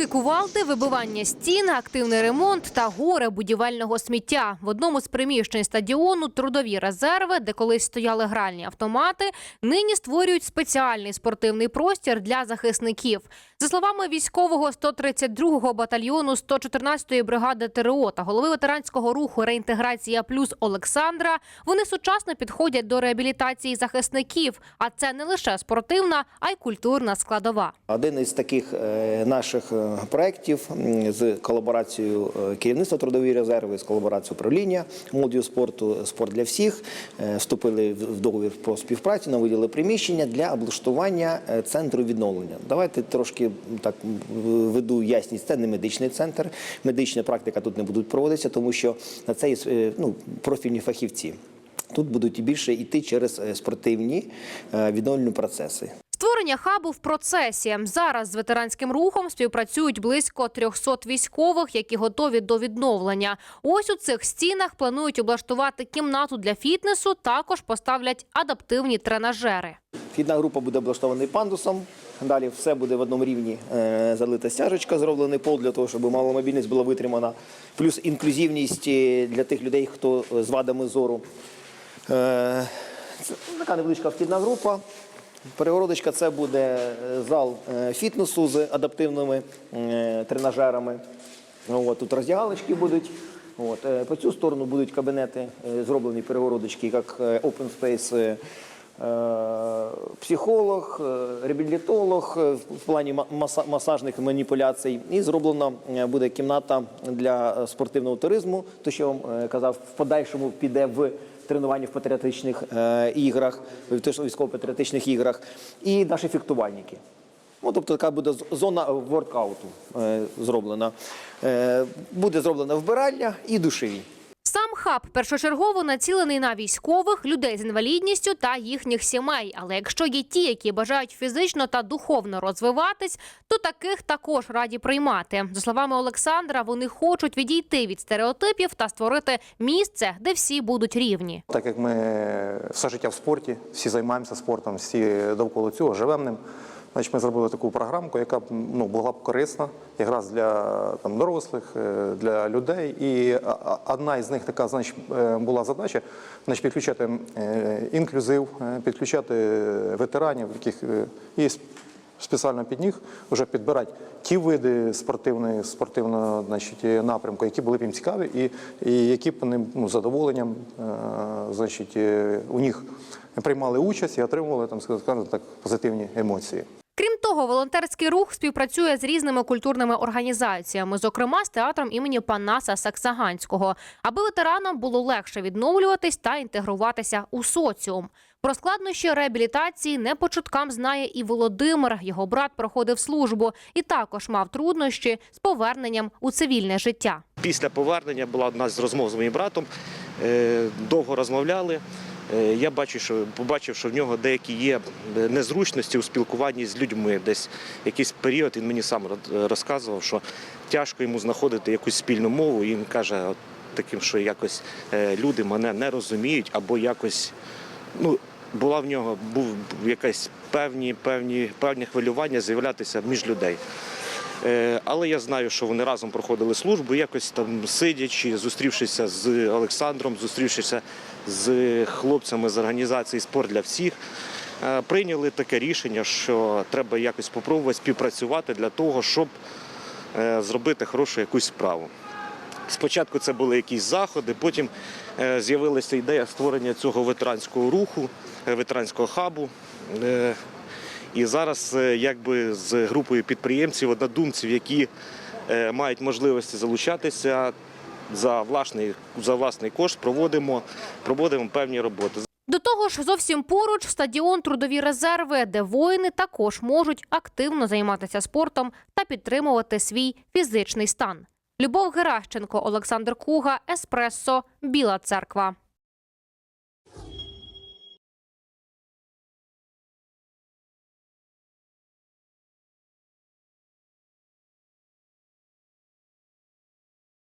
Роки кувалди, вибивання стін, активний ремонт та горе будівельного сміття. В одному з приміщень стадіону трудові резерви, де колись стояли гральні автомати, нині створюють спеціальний спортивний простір для захисників. За словами військового 132-го батальйону 114-ї бригади ТРО та голови ветеранського руху Реінтеграція Плюс Олександра, вони сучасно підходять до реабілітації захисників. А це не лише спортивна, а й культурна складова. Один із таких е, наших е, проєктів з колаборацією е, керівництва трудової резерви, з колаборацією управління молодіжного спорту «Спорт для всіх» е, вступили в договір про співпрацю, виділили приміщення для облаштування е, центру відновлення. Давайте трошки так веду ясність. Це не медичний центр. Медична практика тут не будуть проводитися, тому що на це є ну, профільні фахівці. Тут будуть більше йти через спортивні відновлювальні процеси. Створення хабу в процесі. Зараз з ветеранським рухом співпрацюють близько 300 військових, які готові до відновлення. Ось у цих стінах планують облаштувати кімнату для фітнесу. Також поставлять адаптивні тренажери. Вхідна група буде облаштований пандусом. Далі все буде в одному рівні е, залита стяжечка, зроблений пол для того, щоб маломобільність була витримана. Плюс інклюзивність е, для тих людей, хто з вадами зору. Е, це така невеличка вхідна група. Перегородочка це буде е, зал е, фітнесу з адаптивними е, тренажерами. От, тут роздягалочки будуть. От, по цю сторону будуть кабінети, зроблені перегородочки, як open space, психолог, реабілітолог в плані масажних маніпуляцій. І зроблена буде кімната для спортивного туризму, то що я вам казав, в подальшому піде в тренування в патріотичних е, іграх, військово-патріотичних іграх, і наші фіктувальники. Ну, тобто така буде зона воркауту е, зроблена. Е, буде зроблена вбиральня і душеві. Хаб першочергово націлений на військових, людей з інвалідністю та їхніх сімей. Але якщо є ті, які бажають фізично та духовно розвиватись, то таких також раді приймати. За словами Олександра, вони хочуть відійти від стереотипів та створити місце, де всі будуть рівні. Так як ми все життя в спорті, всі займаємося спортом, всі довкола цього живемо ним. Значить, ми зробили таку програмку, яка ну, була б корисна якраз для там, дорослих, е, для людей. І одна із них така значить, е, була задача значить, підключати е, інклюзив, підключати ветеранів, яких і спеціально під них вже підбирати ті види спортивної, спортивного значить, напрямку, які були б їм цікаві, і, і які б вони ну, задоволенням значить, у них приймали участь і отримували там, скажімо так, позитивні емоції. Того, волонтерський рух співпрацює з різними культурними організаціями, зокрема з театром імені Панаса Саксаганського, аби ветеранам було легше відновлюватись та інтегруватися у соціум. Про складнощі реабілітації не по чуткам знає і Володимир. Його брат проходив службу і також мав труднощі з поверненням у цивільне життя. Після повернення була одна з розмов з моїм братом. Е, Довго розмовляли. Е, Я бачу, що побачив, що в нього деякі є незручності у спілкуванні з людьми. Десь якийсь період він мені сам розказував, що тяжко йому знаходити якусь спільну мову. І він каже, таким, що якось е, люди мене не розуміють або якось ну. Була в нього був якесь певні, певні, певні хвилювання з'являтися між людей. Е, Але я знаю, що вони разом проходили службу, якось там сидячи, зустрівшися з Олександром, зустрівшися з хлопцями з організації Спорт для всіх, е, прийняли таке рішення, що треба якось спробувати співпрацювати для того, щоб е, зробити хорошу якусь справу. Спочатку це були якісь заходи, потім з'явилася ідея створення цього ветеранського руху, ветеранського хабу. І зараз е, якби з групою підприємців, однодумців, які е, мають можливості залучатися за власний, за власний кошт, проводимо, проводимо певні роботи. До того ж, зовсім поруч стадіон трудові резерви, де воїни також можуть активно займатися спортом та підтримувати свій фізичний стан. Любов Геращенко, Олександр Куга, Еспресо, Біла Церква.